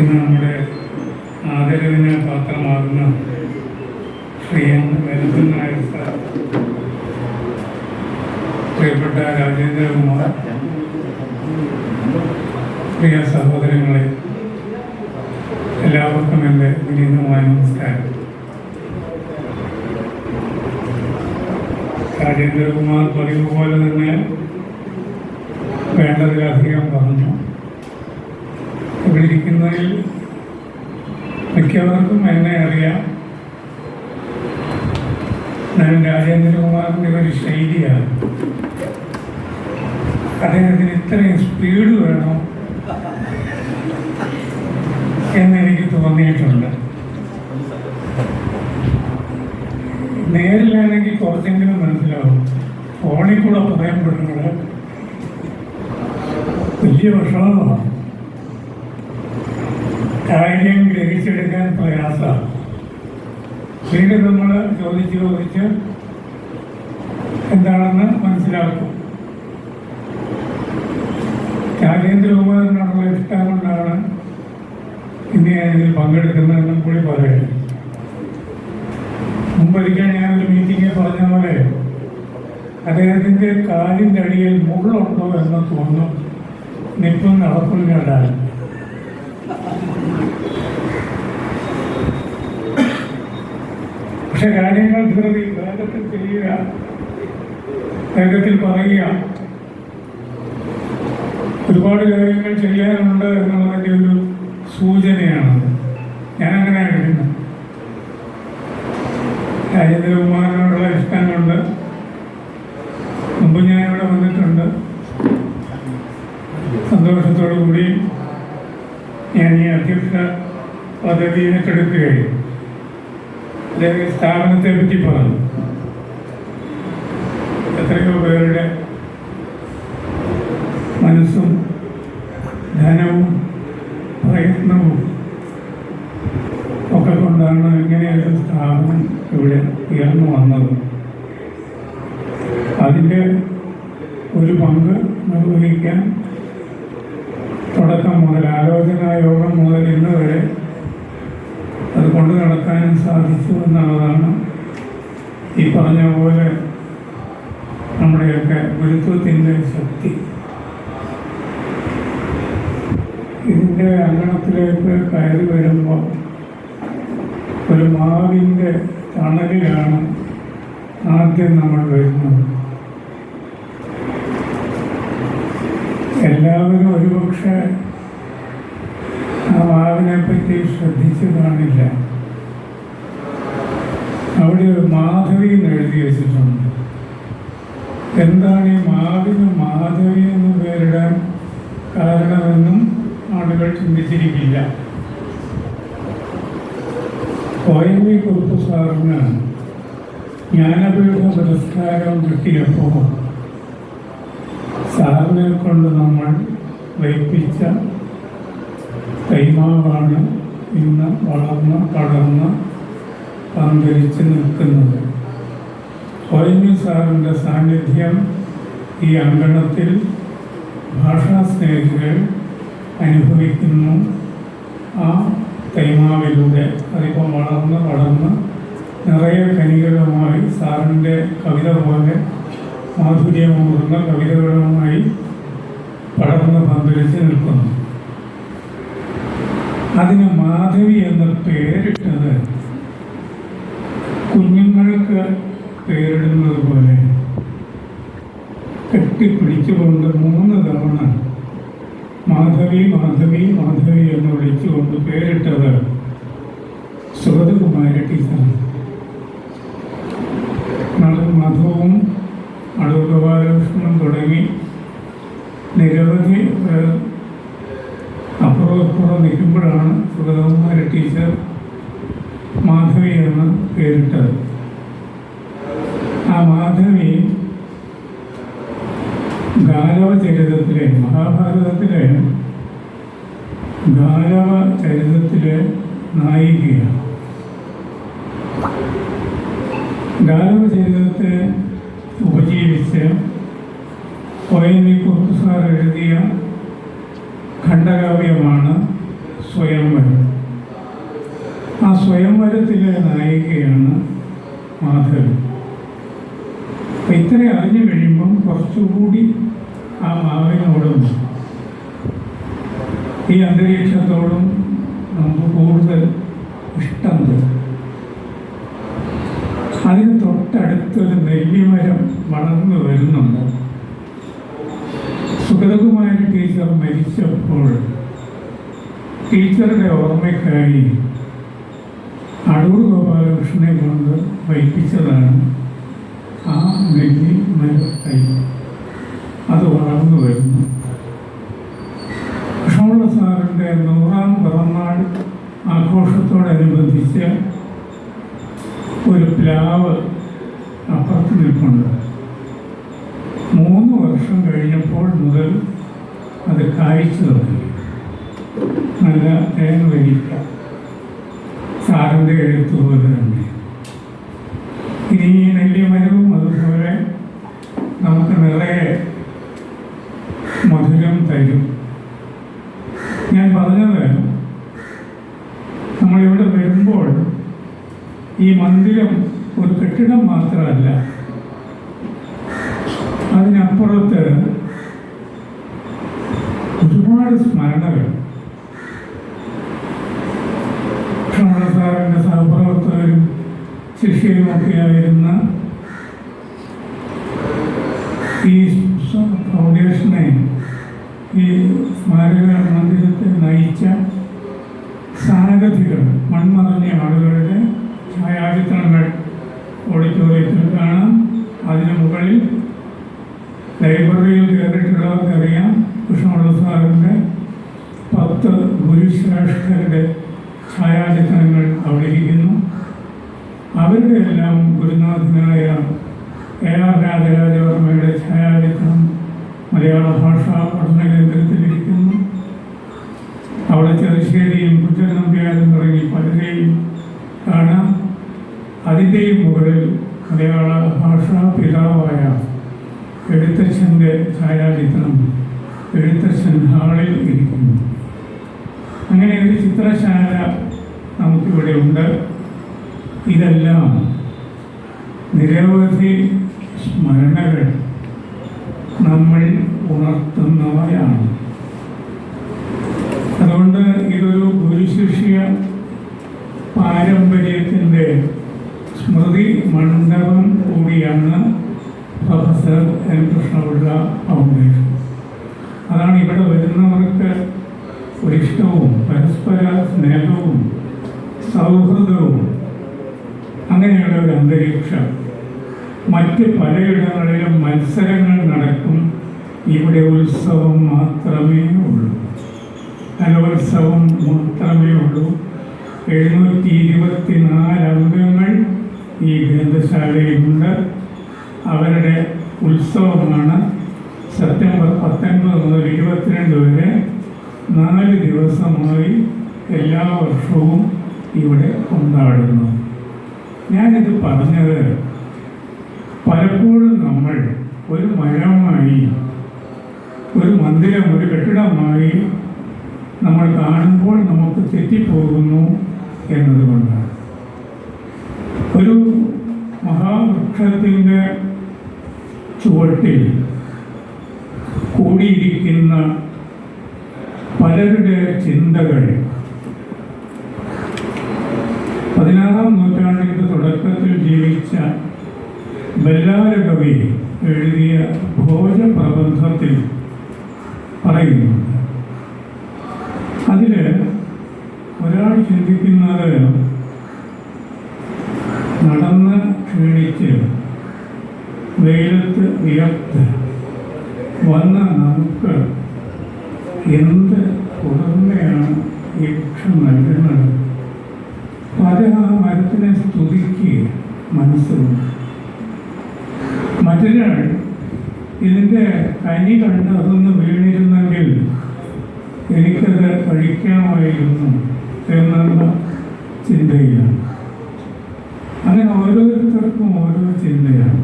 ഇന്ന് നമ്മുടെ ആദരവിന് പാത്രമാകുന്ന ശ്രീ നായർ സാർ. പ്രിയപ്പെട്ട രാജേന്ദ്രകുമാർ പ്രിയ സഹോദരങ്ങളെ എല്ലാവർക്കും എന്റെ വിനീതമായ നമസ്കാരം. രാജേന്ദ്രകുമാർ പതിവ് പോലെ തന്നെ വേണ്ടതിലധികം പറഞ്ഞു. ഇവിടെ ഇരിക്കുന്നതിൽ മിക്കവർക്കും എന്നെ അറിയാം. ഞാൻ രാജേന്ദ്രകുമാറിന്റെ ഒരു ശൈലിയാണ്. അദ്ദേഹത്തിന് ഇത്രയും സ്പീഡ് വേണം എന്നെനിക്ക് തോന്നിയിട്ടുണ്ട്. നേരിലാണെങ്കിൽ കുറച്ചെങ്കിലും മനസ്സിലാവും. ഫോണിൽ കൂടെ പറയപ്പെടുന്നത് വലിയ വിഷമമാണ്. കാര്യം ഗ്രഹിച്ചെടുക്കാൻ പ്രയാസമാണ്. പിന്നെ നമ്മൾ ചോദിച്ച് ചോദിച്ച് എന്താണെന്ന് മനസ്സിലാക്കും. രാജേന്ദ്രകുമാറിനോടുള്ള ഇഷ്ടം കൊണ്ടാണ് ഇന്ന് ഞാൻ ഇതിൽ പങ്കെടുക്കുന്നതെന്നും കൂടി പറയുന്നത് മുമ്പൊരിക്കൽ ഞാനൊരു മീറ്റിംഗിൽ പറഞ്ഞ പോലെ അദ്ദേഹത്തിന്റെ കാലിന്റെ അടിയിൽ മുള്ളുണ്ടോ എന്ന് തോന്നും. നിപ്പും നടപ്പും കണ്ടാൽ. പക്ഷെ കാര്യങ്ങൾ ധൃതി വേഗത്തിൽ ചെയ്യുക വേഗത്തിൽ പറയുക. ഒരുപാട് കാര്യങ്ങൾ ചെയ്യാനുണ്ട് എന്നുള്ളതിന്റെ ഒരു സൂചനയാണ്. ഞാൻ അങ്ങനെ എടുക്കുന്നത് രാജേന്ദ്രകുമാറിനോടുള്ള ഇഷ്ടം കൊണ്ട് മുമ്പ് ഞാൻ ഇവിടെ വന്നിട്ടുണ്ട്. സന്തോഷത്തോടു കൂടി ഞാൻ പദ്ധതിയെ കെടുക്കുകയും അല്ലെങ്കിൽ സ്ഥാപനത്തെ പറ്റി പറഞ്ഞു. എത്രയോ പേരുടെ മനസ്സും ധനവും പ്രയത്നവും ഒക്കെ കൊണ്ടാണ് ഇങ്ങനെയൊരു സ്ഥാപനം ഇവിടെ ഉയർന്നു വന്നത്. അതിന്റെ ഒരു പങ്ക് നിർവഹിക്കാൻ തുടക്കം മുതൽ ആലോചനാ യോഗം മുതൽ ഇന്ന് വരെ അത് കൊണ്ടു നടക്കാനും സാധിച്ചു എന്നുള്ളതാണ് ഈ പറഞ്ഞ പോലെ നമ്മുടെയൊക്കെ ഗുരുത്വത്തിന്റെ ശക്തി. ഇതിന്റെ അങ്കണത്തിലേക്ക് കയറി വരുമ്പോൾ ഒരു മാവിന്റെ തണലിലാണ് ആദ്യം നമ്മൾ വരുന്നത്. എല്ലാവരും ഒരുപക്ഷെ ആ മാവിനെ പറ്റി ശ്രദ്ധിച്ചു കാണില്ല. അവിടെ ഒരു മാധവി എന്ന് എഴുതി വെച്ചിട്ടുണ്ട്. എന്താണ് ഈ മാവിന് മാധവി എന്ന് പേരിടാൻ കാരണമെന്നും ആളുകൾ ചിന്തിച്ചിരിക്കില്ല. കോയമ്പി കുറുപ്പ് സാറിന് ജ്ഞാനപീഠ പുരസ്കാരം കിട്ടിയപ്പോൾ സാറിനെ കൊണ്ട് നമ്മൾ വയ്പ്പിച്ച കൈമാവാണ് ഇന്ന് വളർന്ന് പടർന്ന് പന്തലിച്ച് നിൽക്കുന്നത്. കോയമ്പി സാറിന്റെ സാന്നിധ്യം ഈ അങ്കണത്തിൽ ഭാഷാ സ്നേഹികൾ അനുഭവിക്കുന്നു. ആ കൈമാവിലൂടെ അതിപ്പോൾ വളർന്ന് വളർന്ന് നിറയെ കനികളുമായി സാറിന്റെ കവിത പോലെ മാധുര്യമൂർന്ന കവിതകളുമായി പടർന്ന് പന്തലിച്ച് നിൽക്കുന്നു. അതിന് മാധവി എന്ന പേരിട്ടത്. കുഞ്ഞുങ്ങൾക്ക് പേരിടുന്നത് പോലെ. കെട്ടിപ്പിടിച്ചുകൊണ്ട് മൂന്ന് തവണ മാധവി മാധവി മാധവി എന്ന് വിളിച്ചുകൊണ്ട് പേരിട്ടത് സുഗതകുമാരി ടീച്ചർ നടൻ മധുവും അടൂർ ഗോപാലകൃഷ്ണനും തുടങ്ങി നിരവധി പേർ അപ്പുറം അപ്പുറം നിൽക്കുമ്പോഴാണ് സുഗതകുമാരി ടീച്ചർ മാധവി എന്ന് പേരിട്ടത് മാധവി ചരിതത്തിലെ മഹാഭാരതത്തിലെ ഗാലവ ചരിതത്തിലെ നായികയാണ്. ഗാലവ ചരിതത്തെ ഉപജീവിച്ച് ഒ എൻ വി എഴുതിയ ഖണ്ഡകാവ്യമാണ് സ്വയംവരം. ആ സ്വയംവരത്തിലെ നായികയാണ് മാധവി അപ്പം ഇത്ര അറിഞ്ഞു കഴിയുമ്പം കുറച്ചുകൂടി ആ മാവിനോടും ഈ അന്തരീക്ഷത്തോടും നമുക്ക് കൂടുതൽ ഇഷ്ടം തോന്നും അതിന് തൊട്ടടുത്തൊരു നെല്ലിമരം വളർന്നു വരുന്നുണ്ട്. സുഗതകുമാരി ടീച്ചർ മരിച്ചപ്പോൾ ടീച്ചറുടെ ഓർമ്മയ്ക്കായി അടൂർ ഗോപാലകൃഷ്ണനെ കൊണ്ട് വയ്പ്പിച്ചതാണ്. ആ നെല്ലി മരത്തൈ. അത് വളർന്നു വരുന്നു. കൃഷ്ണമുള്ള സാറിന്റെ നൂറാം പിറന്നാൾ ആഘോഷത്തോടനുബന്ധിച്ച് ഒരു പ്ലാവ് അപ്പുറത്ത് നിൽപ്പുണ്ട്. മൂന്ന് വർഷം കഴിഞ്ഞപ്പോൾ മുതൽ അത് കായ്ച്ചു തുടങ്ങി. നല്ല തേൻ വരിക്ക. സാറിന്റെ എഴുത്ത് പോലെ തന്നെ ഇനി ഈ നെല്ലിമരവും അതുപോലെ നമുക്ക് നിറയെ തരും ഞാൻ പറഞ്ഞത് നമ്മളിവിടെ വരുമ്പോൾ ഈ മന്ദിരം ഒരു കെട്ടിടം മാത്രമല്ല അതിനപ്പുറത്ത് ഒരുപാട് സ്മരണകൾ. ക്ഷമണ സാറിന്റെ സഹപ്രവർത്തകരും ശിഷ്യരുമൊക്കെയായിരുന്ന ഈ ഫൗണ്ടേഷനെ ഈ സ്മാരക മന്ദിരത്തെ നയിച്ച സാരഥികൾ മൺമറഞ്ഞ ആളുകളുടെ ഛായാചിത്രങ്ങൾ ഓഡിറ്റോറിയത്തിൽ കാണാം. അതിനു മുകളിൽ ലൈബ്രറിയിൽ കയറിയിട്ടുള്ളവർക്കറിയാം കൃഷ്ണമുള്ള സാറിന്റെ പത്ത് ഗുരുശ്രേഷ്ഠരുടെ ഛായാചിത്രങ്ങൾ അവിടെ ഇരിക്കുന്നു അവരുടെ എല്ലാം ഗുരുനാഥനായ എ ആർ രാജരാജവർമ്മയുടെ ഛായാചിത്രം മലയാള ഭാഷാ പഠന കേന്ദ്രത്തിലിരിക്കുന്നു. അവിടെ ചെറുശ്ശേരിയും കുറ്റനമ്പ്യാരും തുടങ്ങി പലരെയും കാണാം. അതിന്റെയും മുകളിൽ മലയാള ഭാഷാ പിതാവായ എഴുത്തച്ഛന്റെ ഛായാചിത്രം എഴുത്തച്ഛൻ ഹാളിൽ ഇരിക്കുന്നു. അങ്ങനെ ഒരു ചിത്രശാല നമുക്കിവിടെ ഉണ്ട്. ഇതെല്ലാം നിരവധി സ്മരണകൾ നമ്മൾ ഉണർത്തുന്നവയാണ്. പാരമ്പര്യത്തിന്റെ സ്മൃതി മണ്ഡപം കൂടിയാണ് പ്രൊഫസർ എൻ. കൃഷ്ണപിള്ള ഫൗണ്ടേഷൻ. അതാണ് ഇവിടെ വരുന്നവർക്ക് ഒരിഷ്ടവും പരസ്പര സ്നേഹവും സൗഹൃദവും അങ്ങനെയുള്ള ഒരു അന്തരീക്ഷം. മറ്റ് പലയിടങ്ങളിലും മത്സരങ്ങൾ നടക്കും. ഇവിടെ ഉത്സവം മാത്രമേ ഉള്ളൂ. കലോത്സവം മാത്രമേ ഉള്ളൂ. എഴുന്നൂറ്റി ഇരുപത്തി നാല് അംഗങ്ങൾ ഈ ഗ്രന്ഥശാലയിലുണ്ട്. അവരുടെ ഉത്സവമാണ് സെപ്റ്റംബർ പത്തൊൻപത് മുതൽ ഇരുപത്തിരണ്ട് വരെ നാല് ദിവസമായി എല്ലാ വർഷവും ഇവിടെ കൊണ്ടാടുന്നു. ഞാനിത് പറഞ്ഞത് പലപ്പോഴും നമ്മൾ ഒരു മരമായി ഒരു മന്ദിരം ഒരു കെട്ടിടമായി നമ്മൾ കാണുമ്പോൾ നമുക്ക് തെറ്റിപ്പോകുന്നു. എന്നതുകൊണ്ടാണ് ഒരു മഹാവൃക്ഷത്തിന്റെ ചുവട്ടിൽ കൂടിയിരിക്കുന്ന പലരുടെ ചിന്തകൾ. പതിനാറാം നൂറ്റാണ്ടിന്റെ തുടക്കത്തിൽ ജീവിച്ച ബല്ലാരകവി എഴുതിയ ഭോജപ്രബന്ധത്തിൽ പറയുന്നു ചിന്തിക്കുന്നത് നടന്ന് ക്ഷീണിച്ച് വെയിലത്ത് വിയർത്ത് വന്ന നമുക്ക് എന്ത് കുളിർമയാണ് ഈ വൃക്ഷം നൽകുന്നത് അത് ആ മരത്തിനെ സ്തുതിക്കുക മനസ്സിലുണ്ട് മറ്റൊരാൾ ഇതിന്റെ കനി കണ്ട് അതൊന്ന് വീണിരുന്നെങ്കിൽ എനിക്കത് കഴിക്കാമായിരുന്നു. എന്നുള്ള ചിന്തയിലാണ് അങ്ങനെ ഓരോരുത്തർക്കും ഓരോ ചിന്തയാണ്.